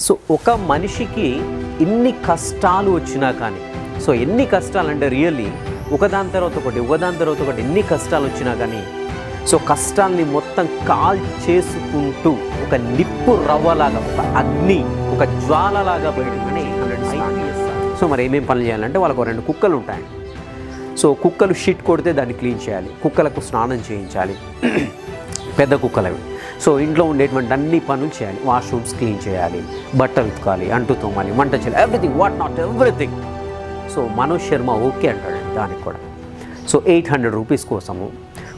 So ఒక మనిషికి ఇన్ని కష్టాలు వచ్చినా కానీ సో ఎన్ని కష్టాలు అంటే రియల్లీ ఒకదాని తర్వాత ఒకటి ఒకదాని తర్వాత ఒకటి ఎన్ని కష్టాలు వచ్చినా కానీ సో కష్టాల్ని మొత్తం కాల్ చేసుకుంటూ ఒక నిప్పు రవ్వలాగా ఒక అగ్ని ఒక జ్వాలలాగా బయటకని సో మరి ఏమేం పనులు చేయాలంటే వాళ్ళకు రెండు కుక్కలు ఉంటాయండి సో కుక్కలు షిట్ కొడితే దాన్ని క్లీన్ చేయాలి. కుక్కలకు స్నానం చేయించాలి. పెద్ద కుక్కలు అవి సో ఇంట్లో ఉండేటువంటి అన్ని పనులు చేయాలి. వాష్రూమ్స్ క్లీన్ చేయాలి బట్టలు ఉతకాలి అంటు తోమాలి వంట చేయాలి everything what not everything. So Manoj Sharma okay అంటాడు దానికి కూడా. సో ఎయిట్ హండ్రెడ్ రూపీస్ కోసము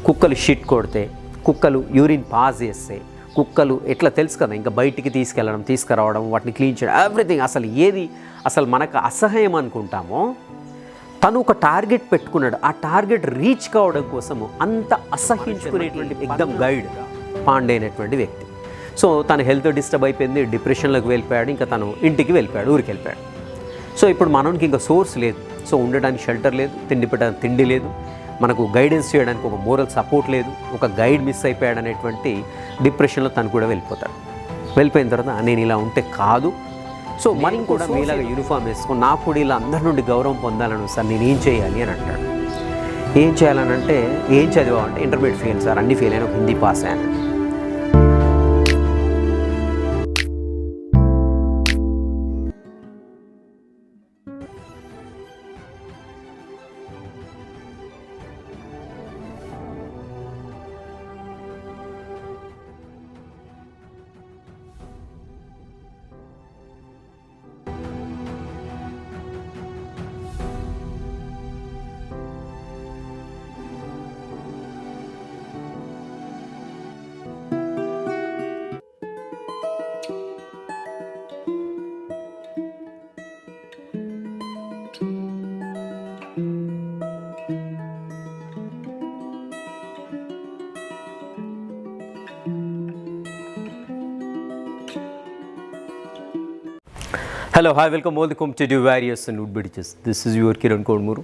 కుక్కలు షిట్ కొడితే కుక్కలు యూరిన్ పాస్ చేస్తే కుక్కలు ఎట్లా తెలుసు కదా ఇంకా బయటికి తీసుకెళ్ళడం తీసుకురావడం వాటిని క్లీన్ చేయడం ఎవ్రీథింగ్ అసలు ఏది అసలు మనకు అసహ్యం అనుకుంటామో తను ఒక టార్గెట్ పెట్టుకున్నాడు. ఆ టార్గెట్ రీచ్ కావడం కోసము అంత అసహించుకునేటువంటి ఎగ్దమ్ గైడ్. పాండే అనేటువంటి వ్యక్తి. సో తన హెల్త్ డిస్టర్బ్ అయిపోయింది డిప్రెషన్లోకి వెళ్ళిపోయాడు ఇంకా తను ఇంటికి వెళ్ళిపోయాడు ఊరికి వెళ్ళిపోయాడు. సో ఇప్పుడు మనకి ఇంకా సోర్స్ లేదు. సో ఉండడానికి షెల్టర్ లేదు తిండి పెట్టడానికి తిండి లేదు. మనకు గైడెన్స్ చేయడానికి ఒక మోరల్ సపోర్ట్ లేదు. ఒక గైడ్ మిస్ అయిపోయాడు అనేటువంటి డిప్రెషన్లో తను కూడా వెళ్ళిపోతాడు. వెళ్ళిపోయిన తర్వాత నేను ఇలా ఉంటే కాదు. సో మనం కూడా మీలాగా యూనిఫామ్ వేసుకొని నాకు కూడా ఇలా అందరి నుండి గౌరవం పొందాలను సార్ నేను ఏం చేయాలి అని అంటాడు. ఏం చేయాలని అంటే ఏం చదివా అంటే ఇంటర్మీడియట్ ఫెయిల్ సార్ అన్ని ఫెయిల్ అయినా ఒక హిందీ పాస్ అయ్యాను. Hello hi welcome all the competitive warriors and would బిడిచెస్ this is your Kiran Kodmuru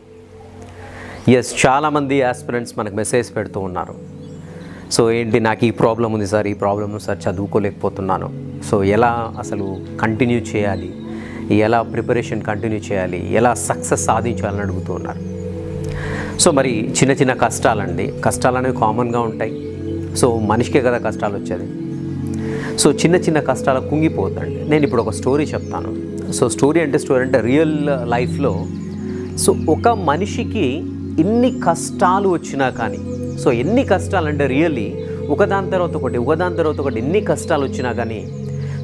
yes చాలామంది ఆస్పిరెంట్స్ మనకు మెసేజ్ పెడుతూ ఉన్నారు. సో ఏంటి నాకు ఈ ప్రాబ్లం ఉంది సార్ ఈ ప్రాబ్లం సార్ చదువుకోలేకపోతున్నాను. సో ఎలా అసలు కంటిన్యూ చేయాలి? ఎలా ప్రిపరేషన్ కంటిన్యూ చేయాలి? ఎలా సక్సెస్ సాధించాలని అడుగుతూ ఉన్నారు. సో మరి చిన్న చిన్న కష్టాలండి. కష్టాలు అనేవి కామన్గా ఉంటాయి. సో మనిషికే కదా కష్టాలు వచ్చేది. సో చిన్న చిన్న కష్టాలు కుంగిపోతుందండి నేను ఇప్పుడు ఒక స్టోరీ చెప్తాను. సో స్టోరీ అంటే స్టోరీ అంటే రియల్ లైఫ్లో సో ఒక మనిషికి ఎన్ని కష్టాలు వచ్చినా కానీ సో ఎన్ని కష్టాలు అంటే రియల్లీ ఒకదాని తర్వాత ఒకటి ఒకదాని తర్వాత ఒకటి ఎన్ని కష్టాలు వచ్చినా కానీ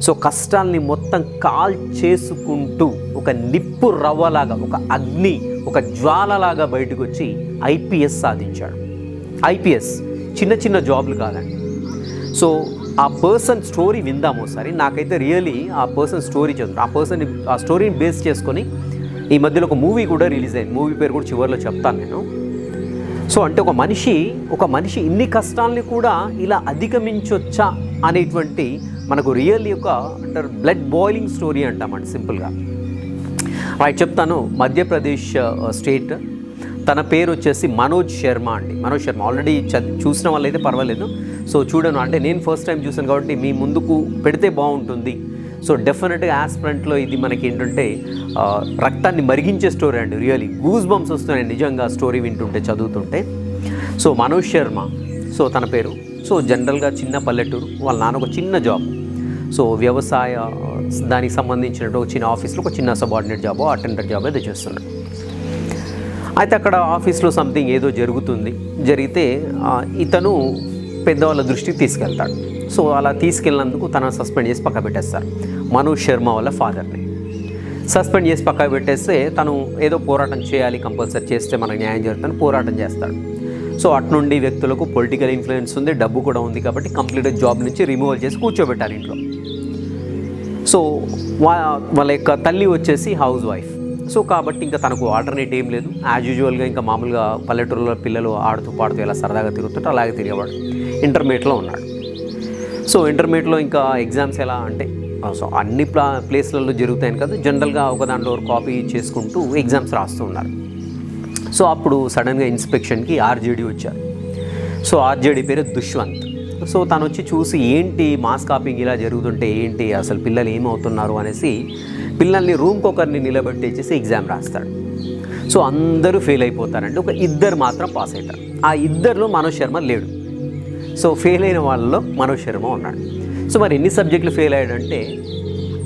సో కష్టాల్ని మొత్తం కాల్ చేసుకుంటూ ఒక నిప్పు రవ్వలాగా ఒక అగ్ని ఒక జ్వాలలాగా బయటకు వచ్చి ఐపీఎస్ సాధించాడు. ఐపీఎస్ చిన్న చిన్న జాబ్లు కాదండి. సో ఆ పర్సన్ స్టోరీ విందాము ఒకసారి. నాకైతే రియలీ ఆ పర్సన్ స్టోరీ చదువు ఆ పర్సన్ ఆ స్టోరీని బేస్ చేసుకొని ఈ మధ్యలో ఒక మూవీ కూడా రిలీజ్ అయింది. మూవీ పేరు కూడా చివరిలో చెప్తాను నేను. సో అంటే ఒక మనిషి ఒక మనిషి ఇన్ని కష్టాలని కూడా ఇలా అధిగమించొచ్చా అనేటువంటి మనకు రియల్ యొక్క అంటారు బ్లడ్ బాయిలింగ్ స్టోరీ అంటామండి సింపుల్గా. రైట్ చెప్తాను. మధ్యప్రదేశ్ స్టేట్ తన పేరు వచ్చేసి మనోజ్ శర్మ అండి. మనోజ్ శర్మ. ఆల్రెడీ చూసిన వాళ్ళైతే పర్వాలేదు. సో చూడను. అంటే నేను ఫస్ట్ టైం చూసాను కాబట్టి మీ ముందుకు పెడితే బాగుంటుంది. సో డెఫినెట్గా ఆస్ప్రెంట్లో ఇది మనకి ఏంటంటే రక్తాన్ని మరిగించే స్టోరీ అండి. రియలీ గూస్ బంప్స్ వస్తున్నాయి నిజంగా స్టోరీ వింటుంటే చదువుతుంటే. సో మనోజ్ శర్మ సో తన పేరు. సో జనరల్గా చిన్న పల్లెటూరు వాళ్ళ నాన్న ఒక చిన్న జాబ్ సో వ్యవసాయ దానికి సంబంధించినట్టు ఒక చిన్న ఆఫీస్లో ఒక చిన్న సబార్డినేట్ జాబో అటెండర్ జాబ్ ఏదో చేస్తున్నాడు. అయితే అక్కడ ఆఫీస్లో సంథింగ్ ఏదో జరుగుతుంది. జరిగితే ఇతను పెద్దవాళ్ళ దృష్టికి తీసుకెళ్తాడు. సో అలా తీసుకెళ్ళినందుకు తనను సస్పెండ్ చేసి పక్క పెట్టేస్తారు. మనోజ్ శర్మ వాళ్ళ ఫాదర్ని. సస్పెండ్ చేసి పక్క పెట్టేస్తే తను ఏదో పోరాటం చేయాలి కంపల్సరీ చేస్తే మనకు న్యాయం జరుగుతుందని పోరాటం చేస్తాడు. సో అటు నుండి వ్యక్తులకు పొలిటికల్ ఇన్ఫ్లుయెన్స్ ఉంది డబ్బు కూడా ఉంది కాబట్టి కంప్లీట్గా జాబ్ నుంచి రిమూవల్ చేసి కూర్చోబెట్టారు ఇంట్లో. సో వా వాళ్ళ యొక్క తల్లి వచ్చేసి హౌస్ వైఫ్. సో కాబట్టి ఇంకా తనకు ఆల్టర్నేట్ ఏం లేదు. యాజ్ యూజువల్గా ఇంకా మామూలుగా పల్లెటూరులో పిల్లలు ఆడుతూ పాడుతూ ఎలా సరదాగా తిరుగుతుంటే అలాగే తిరిగేవాడు. ఇంటర్మీడియట్లో ఉన్నాడు. సో ఇంటర్మీడియట్లో ఇంకా ఎగ్జామ్స్ ఎలా అంటే సో అన్ని ప్లా ప్లేస్లలో జరుగుతాయని కదా. జనరల్గా ఒక దాంట్లో కాపీ చేసుకుంటూ ఎగ్జామ్స్ రాస్తూ ఉన్నారు. సో అప్పుడు సడన్గా ఇన్స్పెక్షన్కి ఆర్జేడీ వచ్చారు. సో ఆర్జేడీ పేరు దుష్వంత్ సో తను వచ్చి చూసి ఏంటి మాస్ కాపింగ్ ఇలా జరుగుతుంటే ఏంటి అసలు పిల్లలు ఏమవుతున్నారు అనేసి పిల్లల్ని రూమ్కి ఒకరిని నిలబెట్టేసేసి ఎగ్జామ్ రాస్తాడు. సో అందరూ ఫెయిల్ అయిపోతారండి. ఒక ఇద్దరు మాత్రం పాస్ అవుతారు. ఆ ఇద్దరిలో మనోజ్ శర్మ లేడు. సో ఫెయిల్ అయిన వాళ్ళలో మనోజ్ శర్మ ఉన్నాడు. సో మరి ఎన్ని సబ్జెక్టులు ఫెయిల్ అయ్యాడంటే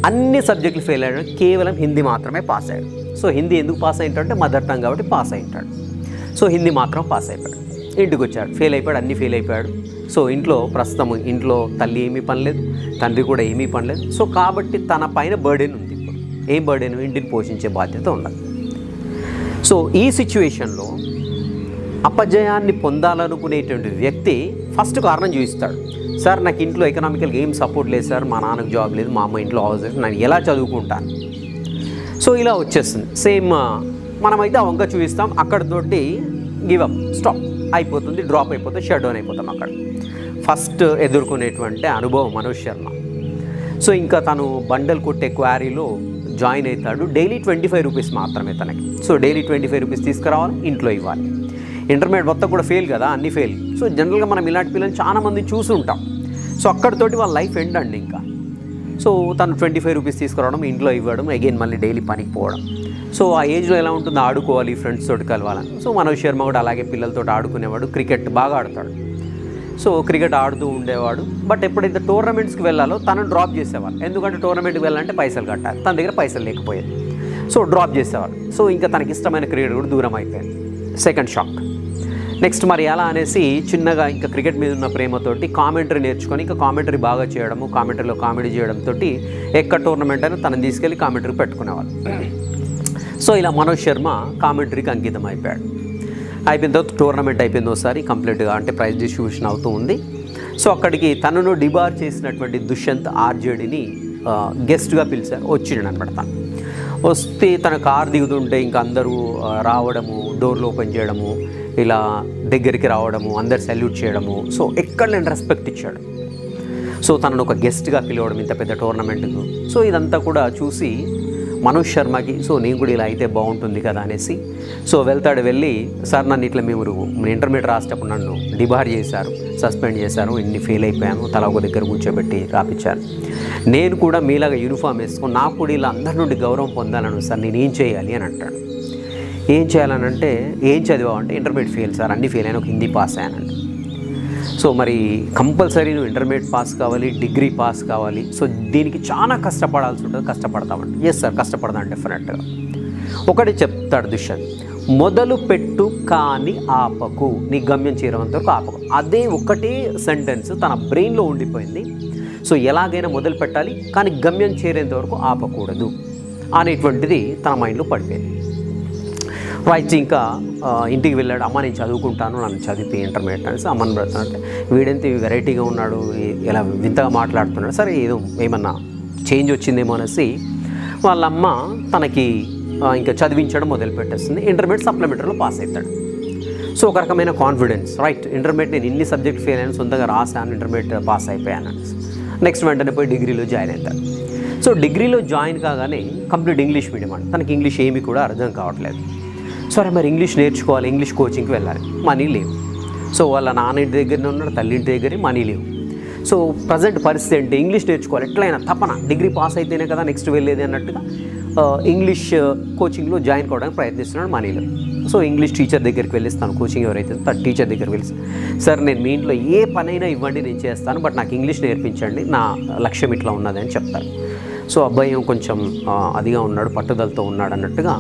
అన్ని సబ్జెక్టులు ఫెయిల్ అయ్యాడు కేవలం హిందీ మాత్రమే పాస్ అయ్యాడు. సో హిందీ ఎందుకు పాస్ అయింటాడంటే మదర్ టంగ్ కాబట్టి పాస్ అయింటాడు. సో హిందీ మాత్రం పాస్ అయిపోయాడు. ఇంటికి వచ్చాడు. ఫెయిల్ అయిపోయాడు అన్నీ ఫెయిల్ అయిపోయాడు. సో ఇంట్లో ప్రస్తుతం ఇంట్లో తల్లి ఏమీ పనిలేదు తండ్రి కూడా ఏమీ పనిలేదు. సో కాబట్టి తన పైన బర్డెన్ ఉంది. ఏ బర్డెన్ ఇంటిని పోషించే బాధ్యత ఉండదు సో ఈ సిచ్యువేషన్లో అపజయాన్ని పొందాలనుకునేటువంటి వ్యక్తి ఫస్ట్ కారణం చూపిస్తాడు. సార్ నాకు ఇంట్లో ఎకనామికల్గా ఏం సపోర్ట్ లేదు సార్ మా నాన్నకు జాబ్ లేదు మా అమ్మ ఇంట్లో హౌస్ లేదు నేను ఎలా చదువుకుంటాను? సో ఇలా వచ్చేస్తుంది. సేమ్ మనమైతే ఆ వంక చూపిస్తాం. అక్కడతోటి గివప్ స్టాప్ అయిపోతుంది డ్రాప్ అయిపోతుంది షట్ డౌన్ అయిపోతాం అక్కడ. ఫస్ట్ ఎదుర్కొనేటువంటి అనుభవం మనోజ్ శర్మ. సో ఇంకా తను బండల్ కొట్టే క్వారీలో జాయిన్ అవుతాడు. డైలీ ట్వంటీ ఫైవ్ రూపీస్ మాత్రమే తనకి. So daily twenty five rupees తీసుకురావాలి ఇంట్లో ఇవ్వాలి. ఇంటర్మీడియట్ మొత్తం కూడా ఫెయిల్ కదా అన్ని ఫెయిల్ సో జనరల్గా మనం ఇలాంటి పిల్లలు చాలామంది చూసి ఉంటాం. సో అక్కడితోటి వాళ్ళ లైఫ్ ఎండ్ అండి ఇంకా. సో తను ట్వంటీ ఫైవ్ రూపీస్ తీసుకురావడం ఇంట్లో ఇవ్వడం అగైన్ మళ్ళీ డైలీ పనికి పోవడం. సో ఆ ఏజ్లో ఎలా ఉంటుందో ఆడుకోవాలి ఫ్రెండ్స్ తోటి కలవాలని. సో మనోజ్ శర్మ కూడా అలాగే పిల్లలతో ఆడుకునేవాడు క్రికెట్ బాగా ఆడతాడు. సో క్రికెట్ ఆడుతూ ఉండేవాడు. బట్ ఎప్పుడైతే టోర్నమెంట్స్కి వెళ్ళాలో తను డ్రాప్ చేసేవాళ్ళు ఎందుకంటే టోర్నమెంట్కి వెళ్ళాలంటే పైసలు కట్టాలి. తన దగ్గర పైసలు లేకపోయేది. సో డ్రాప్ చేసేవాడు సో ఇంకా తనకి ఇష్టమైన క్రికెట్ కూడా దూరం అయిపోయింది. సెకండ్ షాక్ నెక్స్ట్ మరి ఎలా అనేసి చిన్నగా ఇంకా క్రికెట్ మీద ఉన్న ప్రేమతోటి కామెంటరీ నేర్చుకొని ఇంకా కామెంటరీ బాగా చేయడము కామెంటరీలో కామెడీ చేయడంతో ఎక్కడ టోర్నమెంట్ అయినా తనని తీసుకెళ్ళి కామెంటరీ పెట్టుకునేవాళ్ళు. సో ఇలా మనోజ్ శర్మ కామెంటరీకి అంకితం అయిపోయాడు. అయిపోయిన తర్వాత టోర్నమెంట్ అయిపోయింది ఒకసారి కంప్లీట్గా అంటే ప్రైజ్ డిస్ట్రిబ్యూషన్ అవుతూ ఉంది. సో అక్కడికి తనను డిబార్ చేసినటువంటి దుష్యంత్ ఆర్జేడిని గెస్ట్గా పిలిచారు వచ్చిండు అనమాట తను. వస్తే తన కార్ దిగుతుంటే ఇంకా అందరూ రావడము డోర్లు ఓపెన్ చేయడము ఇలా దగ్గరికి రావడము అందరు సెల్యూట్ చేయడము. సో ఎక్కడ నేను రెస్పెక్ట్ ఇచ్చాడు. సో తనను ఒక గెస్ట్గా పిలవడం ఇంత పెద్ద టోర్నమెంట్కు. సో ఇదంతా కూడా చూసి మనోజ్ శర్మకి సో నేను కూడా ఇలా అయితే బాగుంటుంది కదా అనేసి. సో వెళ్తాడు వెళ్ళి సార్ నన్ను ఇట్లా మేము ఇంటర్మీడియట్ రాసేటప్పుడు నన్ను డిబార్ చేశారు సస్పెండ్ చేశారు ఇన్ని ఫెయిల్ అయిపోయాను తల ఒక దగ్గర కూర్చోబెట్టి రాపించారు నేను కూడా మీలాగా యూనిఫామ్ వేసుకొని నాకు కూడా ఇలా అందరి నుండి గౌరవం పొందాలను సార్ నేను ఏం చేయాలి అని అంటాడు. ఏం చేయాలనంటే ఏం చదివావు? అంటే ఇంటర్మీడియట్ ఫెయిల్ సార్ అన్ని ఫెయిల్ అయినా ఒక హిందీ పాస్ అయ్యానంటే సో మరి కంపల్సరీ నువ్వు ఇంటర్మీడియట్ పాస్ కావాలి డిగ్రీ పాస్ కావాలి. సో దీనికి చాలా కష్టపడాల్సి ఉంటుంది కష్టపడతామండి ఎస్ సార్ కష్టపడదాం డెఫినెట్గా ఒకటి చెప్తాడు దుష్యంత్ మొదలు పెట్టు కానీ ఆపకు. నీ గమ్యం చేరేంత వరకు ఆపకు. అదే ఒకటే సెంటెన్స్ తన బ్రెయిన్లో ఉండిపోయింది. సో ఎలాగైనా మొదలు పెట్టాలి కానీ గమ్యం చేరేంత వరకు ఆపకూడదు అనేటువంటిది తన మైండ్లో పడిపోయింది. రైట్ ఇంకా uh, uh, ఇంటికి వెళ్ళాడు. అమ్మ నేను చదువుకుంటాను. నన్ను చదివి ఇంటర్మీడియట్ అనేసి అమ్మని పెడతానంటే వీడెంత వెరైటీగా ఉన్నాడు ఇలా వింతగా మాట్లాడుతున్నాడు. సరే ఏదో ఏమన్నా చేంజ్ వచ్చిందేమో అనేసి వాళ్ళమ్మ తనకి ఇంకా చదివించడం మొదలుపెట్టేస్తుంది. ఇంటర్మీడియట్ సప్లిమెంటరీలో పాస్ అవుతాడు సో ఒక రకమైన కాన్ఫిడెన్స్ రైట్ ఇంటర్మీడియట్ నేను ఇన్ని సబ్జెక్ట్ ఫెయిల్ అయినా సొంతంగా రాశాను ఇంటర్మీడియట్ పాస్ అయిపోయాను నెక్స్ట్ వెంటనే పోయి డిగ్రీలో జాయిన్ అవుతాడు. సో డిగ్రీలో జాయిన్ కాగానే కంప్లీట్ ఇంగ్లీష్ మీడియం అంట. తనకి ఇంగ్లీష్ ఏమీ కూడా అర్థం కావట్లేదు. సరే మరి ఇంగ్లీష్ నేర్చుకోవాలి ఇంగ్లీష్ కోచింగ్కి వెళ్ళాలి. మనీ లేవు. సో వాళ్ళ నాన్న ఇంటి దగ్గరనే ఉన్నాడు తల్లి ఇంటి దగ్గరే మనీ లేవు. సో ప్రజెంట్ పరిస్థితి ఏంటి? ఇంగ్లీష్ నేర్చుకోవాలి. ఎట్లయినా తపన డిగ్రీ పాస్ అయితేనే కదా నెక్స్ట్ వెళ్ళేది అన్నట్టుగా ఇంగ్లీష్ కోచింగ్లో జాయిన్ కావడానికి ప్రయత్నిస్తున్నాడు మనీలో సో ఇంగ్లీష్ టీచర్ దగ్గరికి వెళ్ళిస్తాను. కోచింగ్ ఎవరైతే తన టీచర్ దగ్గరికి వెళ్ళి సార్ నేను మీ ఇంట్లో ఏ పనైనా ఇవ్వండి నేను చేస్తాను బట్ నాకు ఇంగ్లీష్ నేర్పించండి నా లక్ష్యం ఇట్లా ఉన్నది అని చెప్తారు. సో అబ్బాయి కొంచెం అదిగా ఉన్నాడు పట్టుదలతో ఉన్నాడు అన్నట్టుగా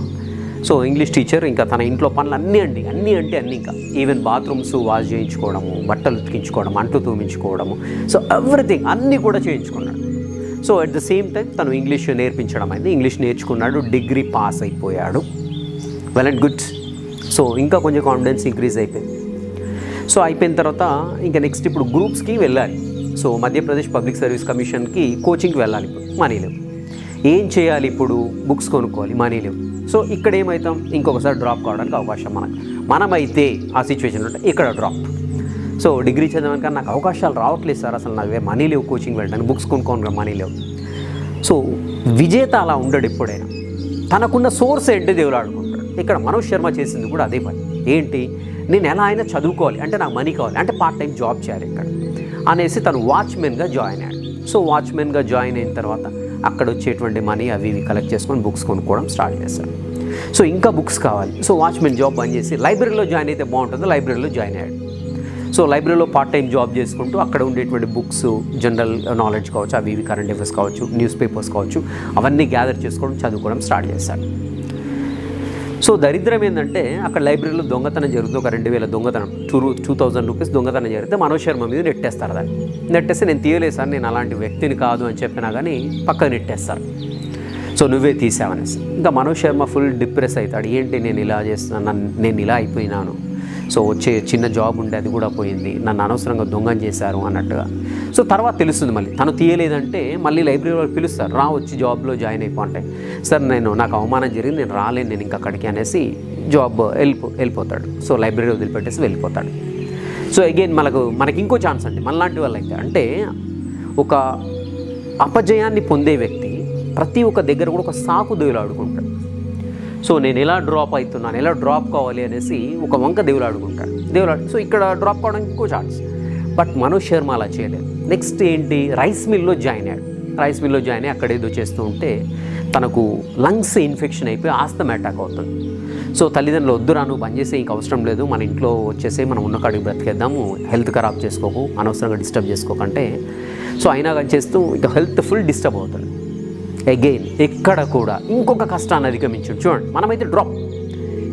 సో ఇంగ్లీష్ టీచర్ ఇంకా తన ఇంట్లో పనులు అన్నీ అండి అన్నీ అంటే అన్నీ ఇంకా. ఈవెన్ బాత్రూమ్స్ వాష్ చేయించుకోవడము బట్టలు ఉతికించుకోవడం అంట్లు తూమించుకోవడము. సో ఎవ్రీథింగ్ అన్నీ కూడా చేయించుకున్నాడు. So at the same time తను ఇంగ్లీష్ నేర్పించడం అయింది. ఇంగ్లీష్ నేర్చుకున్నాడు డిగ్రీ పాస్ అయిపోయాడు. వెల్ అండ్ గుడ్ సో ఇంకా కొంచెం కాన్ఫిడెన్స్ ఇంక్రీజ్ అయిపోయింది. సో అయిపోయిన తర్వాత ఇంకా నెక్స్ట్ ఇప్పుడు గ్రూప్స్కి వెళ్ళాలి. సో మధ్యప్రదేశ్ పబ్లిక్ సర్వీస్ కమిషన్కి కోచింగ్కి వెళ్ళాలి ఇప్పుడు. మనీ లేవు ఏం చేయాలి ఇప్పుడు? బుక్స్ కొనుక్కోవాలి మనీ లేవు. సో ఇక్కడ ఏమవుతాం ఇంకొకసారి డ్రాప్ కావడానికి అవకాశం మనకు. మనమైతే ఆ సిచ్యువేషన్ ఉంటే ఇక్కడ డ్రాప్. సో డిగ్రీ చదవడానికి నాకు అవకాశాలు రావట్లేదు సార్. అసలు నాకు మనీ లేవు కోచింగ్ వెళ్ళడానికి. బుక్స్ కొనుక్కోను మనీ లేవు. సో విజేత అలా ఉండడు ఎప్పుడైనా. తనకున్న సోర్స్ ఏంటి దేవుడు ఆడుకుంటాడు. ఇక్కడ మనోజ్ శర్మ చేసింది కూడా అదే పని. ఏంటి? నేను ఎలా అయినా చదువుకోవాలి. అంటే నాకు మనీ కావాలి. అంటే పార్ట్ టైం జాబ్ చేయాలి ఇక్కడ. అనేసి తను వాచ్మెన్గా జాయిన్ అయ్యాడు. సో వాచ్మెన్గా జాయిన్ అయిన తర్వాత అక్కడ వచ్చేటువంటి మనీ అవి ఇవి కలెక్ట్ చేసుకొని బుక్స్ కొనుక్కోవడం స్టార్ట్ చేశాడు సో ఇంకా బుక్స్ కావాలి. సో వాచ్మెన్ జాబ్ బంద్ చేసి లైబ్రరీలో జాయిన్ అయితే బాగుంటుందో లైబ్రరీలో జాయిన్ అయ్యాడు. సో లైబ్రరీలో పార్ట్ టైం జాబ్ చేసుకుంటూ అక్కడ ఉండేటువంటి బుక్స్ జనరల్ నాలెడ్జ్ కావచ్చు అవి ఇవి కరెంట్ అఫేర్స్ కావచ్చు న్యూస్ పేపర్స్ కావచ్చు అవన్నీ గ్యాదర్ చేసుకోవడం చదువుకోవడం స్టార్ట్ చేశాడు. సో దరిద్రం ఏంటంటే అక్కడ లైబ్రరీలో దొంగతనం జరుగుతుంది. ఒక రెండు వేల దొంగతనం. టూ టూ థౌజండ్ రూపీస్ దొంగతనం జరిగితే మనోజ్ శర్మ మీద నెట్టేస్తారు దాన్ని. నెట్టేస్తే నేను తీయలేదు సార్ నేను అలాంటి వ్యక్తిని కాదు అని చెప్పినా కానీ పక్కన నెట్టేస్తారు. సో నువ్వే తీసావనేసి. ఇంకా మనోజ్ శర్మ ఫుల్ డిప్రెస్ అవుతాడు. ఏంటి నేను ఇలా చేస్తున్నాను నేను ఇలా అయిపోయినాను. సో వచ్చే చిన్న జాబ్ ఉండే అది కూడా పోయింది. నన్ను అనవసరంగా దొంగం చేశారు అన్నట్టుగా. సో తర్వాత తెలుస్తుంది మళ్ళీ. తను తీయలేదంటే మళ్ళీ లైబ్రరీ వాళ్ళు పిలుస్తారు. రా వచ్చి జాబ్లో జాయిన్ అయిపో అంటే. సార్ నేను నాకు అవమానం జరిగింది. నేను రాలేను. నేను ఇంకా అక్కడికి అనేసి జాబ్ వెళ్ళిపో వెళ్ళిపోతాడు. సో లైబ్రరీ వదిలిపెట్టేసి వెళ్ళిపోతాడు. సో అగైన్ మనకు మనకి ఇంకో ఛాన్స్ అండి. మనలాంటి వాళ్ళైతే అంటే ఒక అపజయాన్ని పొందే వ్యక్తి ప్రతి ఒక్క దగ్గర కూడా ఒక సాకు దేవులాడుకుంటాడు సో నేను ఎలా డ్రాప్ అవుతున్నాను ఎలా డ్రాప్ కావాలి అనేసి ఒక వంక దేవులాడుకుంటాడు దేవులాడు సో ఇక్కడ డ్రాప్ కావడానికి ఇంకో ఛాన్స్ బట్ మనోజ్ శర్మ అలా చేయలేదు. నెక్స్ట్ ఏంటి? రైస్ మిల్లో జాయిన్ అయ్యాడు. రైస్ మిల్లో జాయిన్ అయ్యి అక్కడ ఏదో చేస్తూ ఉంటే తనకు లంగ్స్ ఇన్ఫెక్షన్ అయిపోయి ఆస్తమ అటాక్ అవుతుంది. సో తల్లిదండ్రులు వద్దురా నువ్వు బంద్ చేసే ఇంక అవసరం లేదు. మన ఇంట్లో వచ్చేసి మనం ఉన్న కాడికి బ్రతికేద్దాము. హెల్త్ ఖరాబ్ చేసుకోకు అనవసరంగా డిస్టర్బ్ చేసుకోకంటే. సో అయినా కానీ చేస్తూ ఇక హెల్త్ ఫుల్ డిస్టర్బ్ అవుతుంది. అగైన్ ఎక్కడ కూడా ఇంకొక కష్టాన్ని అధిగమించండి. చూడండి మనమైతే డ్రాప్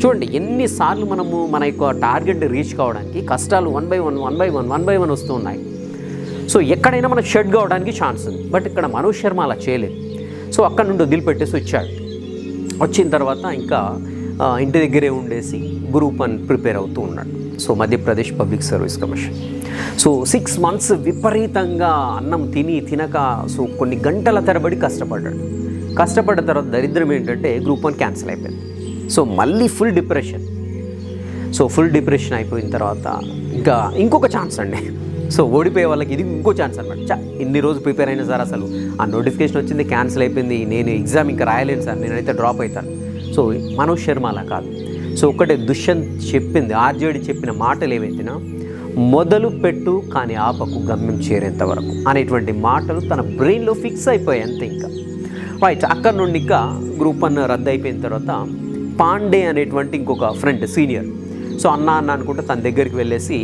చూడండి ఎన్నిసార్లు మనము మన యొక్క టార్గెట్ రీచ్ కావడానికి కష్టాలు one by one one by one one by one వస్తూ ఉన్నాయి. సో ఎక్కడైనా మనకు షెడ్ కావడానికి ఛాన్స్ ఉంది. బట్ ఇక్కడ మనోజ్ శర్మ అలా చేయలేదు. సో అక్కడ నుండి వదిలిపెట్టేసి వచ్చాడు. వచ్చిన తర్వాత ఇంకా ఇంటి దగ్గరే ఉండేసి గ్రూప్ అని ప్రిపేర్ అవుతూ ఉన్నాడు. So Madhya Pradesh public service commission. So six months విపరీతంగా అన్నం తిని తినక సో కొన్ని గంటల తరబడి కష్టపడ్డాడు. కష్టపడ్డ తర్వాత దరిద్రం ఏంటంటే గ్రూప్ వన్ క్యాన్సిల్ అయిపోయింది. సో మళ్ళీ full depression so full depression అయిపోయిన తర్వాత ఇంకా ఇంకొక ఛాన్స్ అండి. సో ఓడిపోయే వాళ్ళకి ఇది ఇంకో ఛాన్స్ అనమాట చా ఇన్ని రోజు ప్రిపేర్ అయినా సార్ అసలు. ఆ నోటిఫికేషన్ వచ్చింది క్యాన్సిల్ అయిపోయింది. నేను ఎగ్జామ్ ఇంకా రాయలేను సార్. నేనైతే డ్రాప్ అవుతాను. సో మనోజ్ శర్మ అలా కాదు. సో ఒకటే దుష్యంత్ చెప్పింది ఆర్జేడి చెప్పిన మాటలు ఏవైతేనా? మొదలు పెట్టు కానీ ఆపకు గమ్యం చేరేంత వరకు అనేటువంటి మాటలు తన బ్రెయిన్లో ఫిక్స్ అయిపోయాయి అంతే ఇంకా. రైట్ అక్కడ నుండి ఇంకా గ్రూప్ అన్న రద్దు అయిపోయిన తర్వాత పాండే అనేటువంటి ఇంకొక ఫ్రెండ్ సీనియర్ సో అన్న అన్న అనుకుంటే తన దగ్గరికి వెళ్ళేసి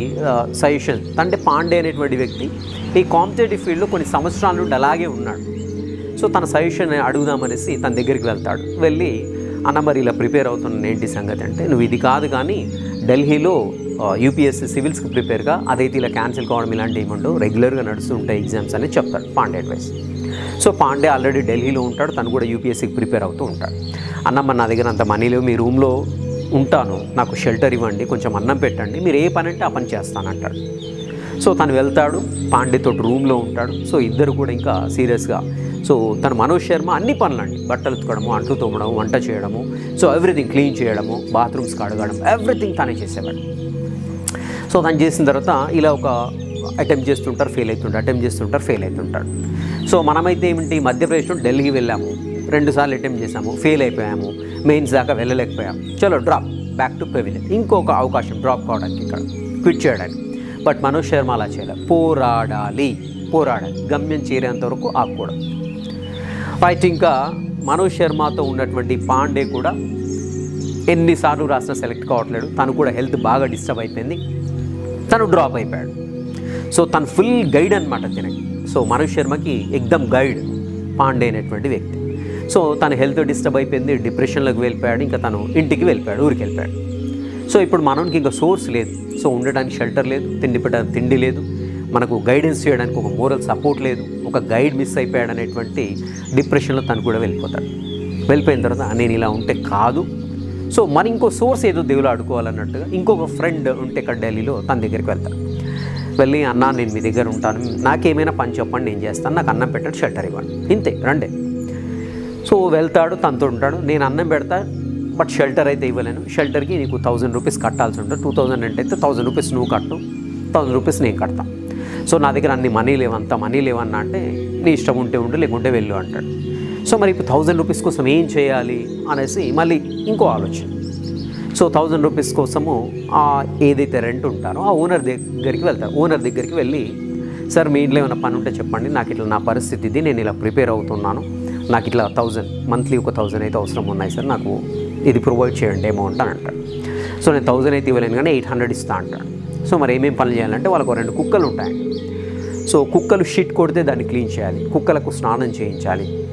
సజెషన్ అంటే పాండే అనేటువంటి వ్యక్తి ఈ కాంపిటేటివ్ ఫీల్డ్లో కొన్ని సంవత్సరాల నుండి అలాగే ఉన్నాడు. సో తన సజెషన్ అడుగుదామనేసి తన దగ్గరికి వెళ్తాడు. వెళ్ళి అన్న మరి ఇలా ప్రిపేర్ అవుతున్న ఏంటి సంగతి అంటే నువ్వు ఇది కాదు కానీ ఢిల్లీలో యూపీఎస్సీ సివిల్స్కి ప్రిపేర్గా అదైతే ఇలా క్యాన్సిల్ కావడం ఇలాంటివి ఏముండవు రెగ్యులర్గా నడుస్తూ ఉంటాయి ఎగ్జామ్స్ అని చెప్తాడు Pandey advice. So Pandey already ఢిల్లీలో ఉంటాడు తను కూడా యూపీఎస్సీకి ప్రిపేర్ అవుతూ ఉంటాడు. అన్నమ్మ నా దగ్గర అంత మనీ లేవు మీ రూమ్లో ఉంటాను నాకు షెల్టర్ ఇవ్వండి కొంచెం అన్నం పెట్టండి మీరు ఏ పని అంటే ఆ పని చేస్తానంటాడు. సో తను వెళ్తాడు పాండేతో రూమ్లో ఉంటాడు. సో ఇద్దరు కూడా ఇంకా సీరియస్గా సో తను మనోజ్ శర్మ అన్ని పనులండి. బట్టలు ఉతకడము అంట్లు తోమడం వంట చేయడము సో ఎవ్రీథింగ్ క్లీన్ చేయడము బాత్రూమ్స్ కడగడం ఎవ్రీథింగ్ తనే చేసేవాడు. సో తను చేసిన తర్వాత ఇలా ఒక అటెంప్ట్ చేస్తుంటారు ఫెయిల్ అవుతుంటారు అటెంప్ట్ చేస్తుంటారు ఫెయిల్ అవుతుంటాడు సో మనమైతే ఏమిటి మధ్యప్రదేశ్లో ఢిల్లీకి వెళ్ళాము రెండుసార్లు అటెంప్ట్ చేసాము ఫెయిల్ అయిపోయాము మెయిన్స్ దాకా వెళ్ళలేకపోయాము చలో డ్రాప్ బ్యాక్ టు పెవిలియన్ ఇంకొక అవకాశం డ్రాప్ కావడానికి ఇక్కడ క్విట్ చేయడానికి. బట్ మనోజ్ శర్మ అలా చేయలేదు పోరాడాలి పోరాడాలి. గమ్యం చేరేంత వరకు ఆకూడదు ఫైట్ ఇంకా మనోజ్ శర్మతో ఉన్నటువంటి పాండే కూడా ఎన్నిసార్లు రాసినా సెలెక్ట్ కావట్లేడు తను కూడా హెల్త్ బాగా డిస్టర్బ్ అయిపోయింది. తను డ్రాప్ అయిపోయాడు. సో తను ఫుల్ గైడ్ అనమాట తినకి. సో మనోజ్ శర్మకి ఎగ్దమ్ గైడ్ పాండే అనేటువంటి వ్యక్తి. సో తన హెల్త్ డిస్టర్బ్ అయిపోయింది డిప్రెషన్లోకి వెళ్ళిపోయాడు ఇంకా తను ఇంటికి వెళ్ళిపోయాడు ఊరికి వెళ్ళిపోయాడు. సో ఇప్పుడు మనకి ఇంకా సోర్స్ లేదు. సో ఉండడానికి షెల్టర్ లేదు తిండి పెట్టడానికి తిండి లేదు. మనకు గైడెన్స్ చేయడానికి ఒక మోరల్ సపోర్ట్ లేదు ఒక గైడ్ మిస్ అయిపోయాడు అనేటువంటి డిప్రెషన్లో తను కూడా వెళ్ళిపోతాడు. వెళ్ళిపోయిన తర్వాత నేను ఇలా ఉంటే కాదు. సో మన ఇంకో సోర్స్ ఏదో దేవులు ఆడుకోవాలన్నట్టుగా ఇంకొక ఫ్రెండ్ ఉంటే ఇక్కడ ఢిల్లీలో తన దగ్గరికి వెళ్తాను వెళ్ళి అన్న నేను మీ దగ్గర ఉంటాను. నాకేమైనా పని చెప్పండి నేను చేస్తాను. నాకు అన్నం పెట్టండి షెల్టర్ ఇవ్వండి. ఇంతే రండే. సో వెళ్తాడు తనతో ఉంటాడు. నేను అన్నం పెడతా బట్ షెల్టర్ అయితే ఇవ్వలేను. షెల్టర్కి నీకు థౌజండ్ రూపీస్ కట్టాల్సి ఉంటుంది. టూ థౌజండ్ అంటే థౌజండ్ రూపీస్ నువ్వు కట్టు. థౌజండ్ రూపీస్ నేను కడతా. సో నా దగ్గర అన్ని మనీ లేవంత మనీ లేవన్నా అంటే నీ ఇష్టం ఉంటే ఉండు లేకుంటే వెళ్ళు అంటాడు. సో మరి ఇప్పుడు థౌజండ్ రూపీస్ కోసం ఏం చేయాలి అనేసి మళ్ళీ ఇంకో ఆలోచన. సో థౌజండ్ రూపీస్ కోసము ఆ ఏదైతే రెంట్ ఉంటారో ఆ ఓనర్ దగ్గరికి వెళ్తారు. ఓనర్ దగ్గరికి వెళ్ళి సార్ మీ ఇంట్లో ఏమైనా పని ఉంటే చెప్పండి. నాకు ఇట్లా నా పరిస్థితి ఇది నేను ఇలా ప్రిపేర్ అవుతున్నాను. నాకు ఇట్లా థౌజండ్ మంత్లీ ఒక థౌజండ్ అయితే అవసరం ఉన్నాయి సార్. నాకు ఇది ప్రొవైడ్ చేయండి అమౌంట్ అని అంటాడు. సో నేను థౌజండ్ అయితే ఇవ్వలేను కానీ ఎయిట్ హండ్రెడ్ ఇస్తా అంటాడు. సో మరి ఏమేమి పనులు చేయాలంటే వాళ్ళకు రెండు కుక్కలు ఉంటాయి. సో కుక్కలు షిట్ కొడితే దాన్ని క్లీన్ చేయాలి. కుక్కలకు స్నానం చేయించాలి.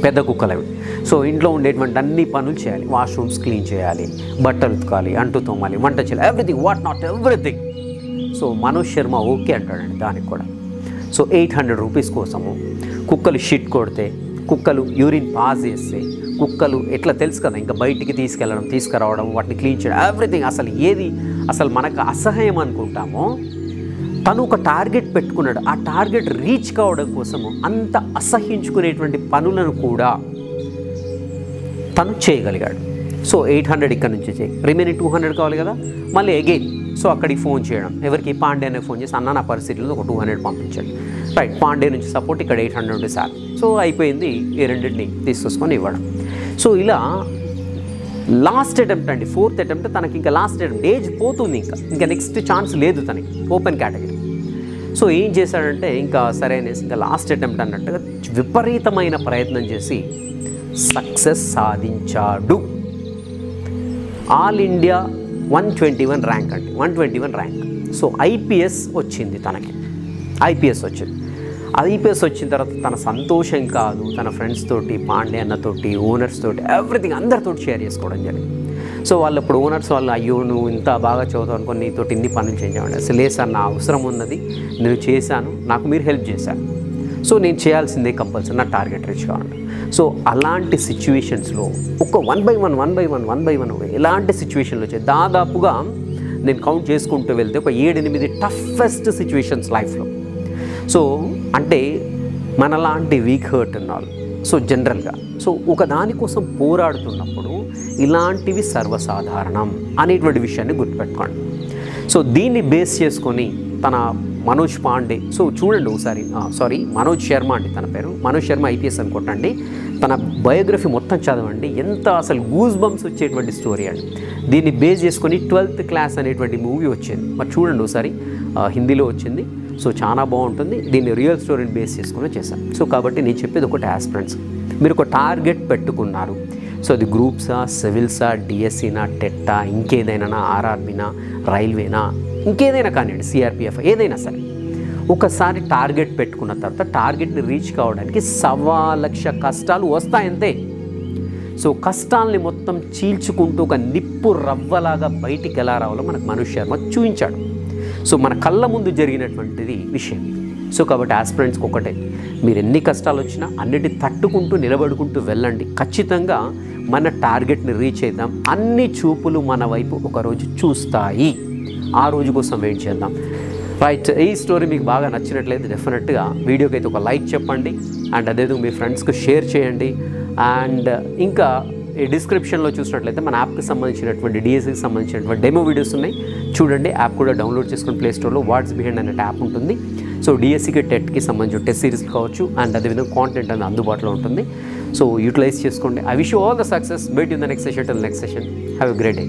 పెద్ద కుక్కలు అవి సో ఇంట్లో ఉండేటువంటి అన్ని పనులు చేయాలి. వాష్రూమ్స్ క్లీన్ చేయాలి. బట్టలు ఉతకాలి. అంటు తోమాలి. వంట చేయాలి. Everything. What not everything. So Manoj Sharma okay అంటాడండి దానికి కూడా. సో ఎయిట్ హండ్రెడ్ రూపీస్ కోసము కుక్కలు షిట్ కొడితే కుక్కలు యూరిన్ పాస్ చేస్తే కుక్కలు ఎట్లా తెలుసు కదా ఇంకా బయటికి తీసుకెళ్ళడం తీసుకురావడం వాటిని క్లీన్ చేయడం ఎవ్రీథింగ్ అసలు ఏది అసలు మనకు అసహ్యం అనుకుంటామో తను ఒక టార్గెట్ పెట్టుకున్నాడు. ఆ టార్గెట్ రీచ్ కావడం కోసము అంత అసహించుకునేటువంటి పనులను కూడా తను చేయగలిగాడు. సో ఎయిట్ హండ్రెడ్ ఇక్కడ నుంచి చేయి. రిమైనింగ్ టూ హండ్రెడ్ కావాలి కదా? మళ్ళీ అగైన్ సో అక్కడికి ఫోన్ చేయడం. ఎవరికి? పాండే అనే ఫోన్ చేసి అన్న నా పరిస్థితుల్లో ఒక టూ హండ్రెడ్ పంపించండి. రైట్ పాండే నుంచి సపోర్ట్ ఇక్కడ ఎయిట్ హండ్రెడ్ ఉంది సార్. సో అయిపోయింది ఈ రెండింటిని తీసుకొసుకొని ఇవ్వడం. సో ఇలా లాస్ట్ అటెంప్ట్ అండి. ఫోర్త్ అటెంప్ట్ తనకి ఇంకా లాస్ట్ అటెంప్ట్ ఏజ్ పోతుంది ఇంకా. ఇంకా నెక్స్ట్ ఛాన్స్ లేదు తనకి ఓపెన్ కేటగిరీ సో ఏం చేశాడంటే ఇంకా సరే అనేసి ఇంకా లాస్ట్ అటెంప్ట్ అన్నట్టుగా విపరీతమైన ప్రయత్నం చేసి సక్సెస్ సాధించాడు. All India one twenty one rank అండి. One twenty one rank. So IPS వచ్చింది తనకి. ఐపీఎస్ వచ్చింది. ఐపీఎస్ వచ్చిన తర్వాత తన సంతోషం కాదు తన ఫ్రెండ్స్ తోటి పాండే అన్నతోటి ఓనర్స్ తోటి ఎవ్రీథింగ్ అందరితో షేర్ చేసుకోవడం జరిగింది. సో వాళ్ళు ఇప్పుడు ఓనర్స్ వాళ్ళు అయ్యో నువ్వు ఇంత బాగా చదువుతావు అనుకో నీతోటి ఇన్ని పనులు చేయించామండి అసలు లేదు సార్ నా అవసరం ఉన్నది నేను చేశాను నాకు మీరు హెల్ప్ చేశారు. సో నేను చేయాల్సిందే కంపల్సరీ నా టార్గెట్ రీచ్ కావాలి సో అలాంటి సిచ్యువేషన్స్లో ఒక one by one one by one one by one ఎలాంటి సిచ్యువేషన్లో వచ్చాయి దాదాపుగా నేను కౌంట్ చేసుకుంటూ వెళ్తే ఒక ఏడెనిమిది టఫెస్ట్ సిచ్యువేషన్స్ లైఫ్లో. సో అంటే మనలాంటి వీక్ హర్ట్ ఉన్నారు సో జనరల్గా. సో ఒక దానికోసం పోరాడుతున్నప్పుడు ఇలాంటివి సర్వసాధారణం అనేటువంటి విషయాన్ని గుర్తుపెట్టుకోండి. సో దీన్ని బేస్ చేసుకొని తన మనోజ్ పాండే. సో చూడండి ఒకసారి. సారీ మనోజ్ శర్మ అండి తన పేరు. మనోజ్ శర్మ ఐపీఎస్ అనుకుంటండి. తన బయోగ్రఫీ మొత్తం చదవండి. ఎంత అసలు గూస్ బంప్స్ వచ్చేటువంటి స్టోరీ అండి. దీన్ని బేస్ చేసుకొని ట్వెల్త్ క్లాస్ అనేటువంటి మూవీ వచ్చింది. మరి చూడండి ఒకసారి. హిందీలో వచ్చింది. సో చాలా బాగుంటుంది. దీన్ని రియల్ స్టోరీని బేస్ చేసుకుని చేశాను సో కాబట్టి నేను చెప్పేది ఒకటి ఆస్పిరెంట్స్ మీరు ఒక టార్గెట్ పెట్టుకున్నారు. సో అది గ్రూప్సా సివిల్సా డిఎస్సీనా టెట్టా ఇంకేదైనా ఆర్ఆర్బీనా రైల్వేనా ఇంకేదైనా కానివ్వండి సిఆర్పిఎఫ్ ఏదైనా సరే. ఒకసారి టార్గెట్ పెట్టుకున్న తర్వాత టార్గెట్ని రీచ్ కావడానికి సవా లక్ష కష్టాలు వస్తాయంతే. సో కష్టాల్ని మొత్తం చీల్చుకుంటూ ఒక నిప్పు రవ్వలాగా బయటికి ఎలా రావాలో మనకు మనుష్ శర్మ చూపించాడు సో మన కళ్ళ ముందు జరిగినటువంటిది విషయం. సో కాబట్టి ఆస్పిరెంట్స్కి ఒకటే మీరు ఎన్ని కష్టాలు వచ్చినా అన్నిటి తట్టుకుంటూ నిలబడుకుంటూ వెళ్ళండి. ఖచ్చితంగా మన టార్గెట్ని రీచ్ చేద్దాం. అన్ని చూపులు మన వైపు ఒకరోజు చూస్తాయి. ఆ రోజు కోసం వెయిట్ చేద్దాం. రైట్ ఈ స్టోరీ మీకు బాగా నచ్చినట్లయితే డెఫినెట్గా వీడియోకి అయితే ఒక లైక్ చెప్పండి. అండ్ అదేవిధంగా మీ ఫ్రెండ్స్కి షేర్ చేయండి. అండ్ ఇంకా ఈ డిస్క్రిప్షన్లో చూసినట్లయితే మన యాప్కి సంబంధించినటువంటి డిఎస్సికి సంబంధించినటువంటి డెమో వీడియోస్ ఉన్నాయి. చూడండి యాప్ కూడా డౌన్లోడ్ చేసుకుని ప్లే స్టోర్లో వాట్స్ బిహైండ్ అనే యాప్ ఉంటుంది. సో డిఎస్సికి టెట్కి సంబంధించిన టెస్ట్ సిరీస్ కావచ్చు. అండ్ అదేవిధంగా కాంటెంట్ అనేది అందుబాటులో ఉంటుంది. సో యూటిలైజ్ చేసుకోండి. I wish all the success bet in the next session next session have a great day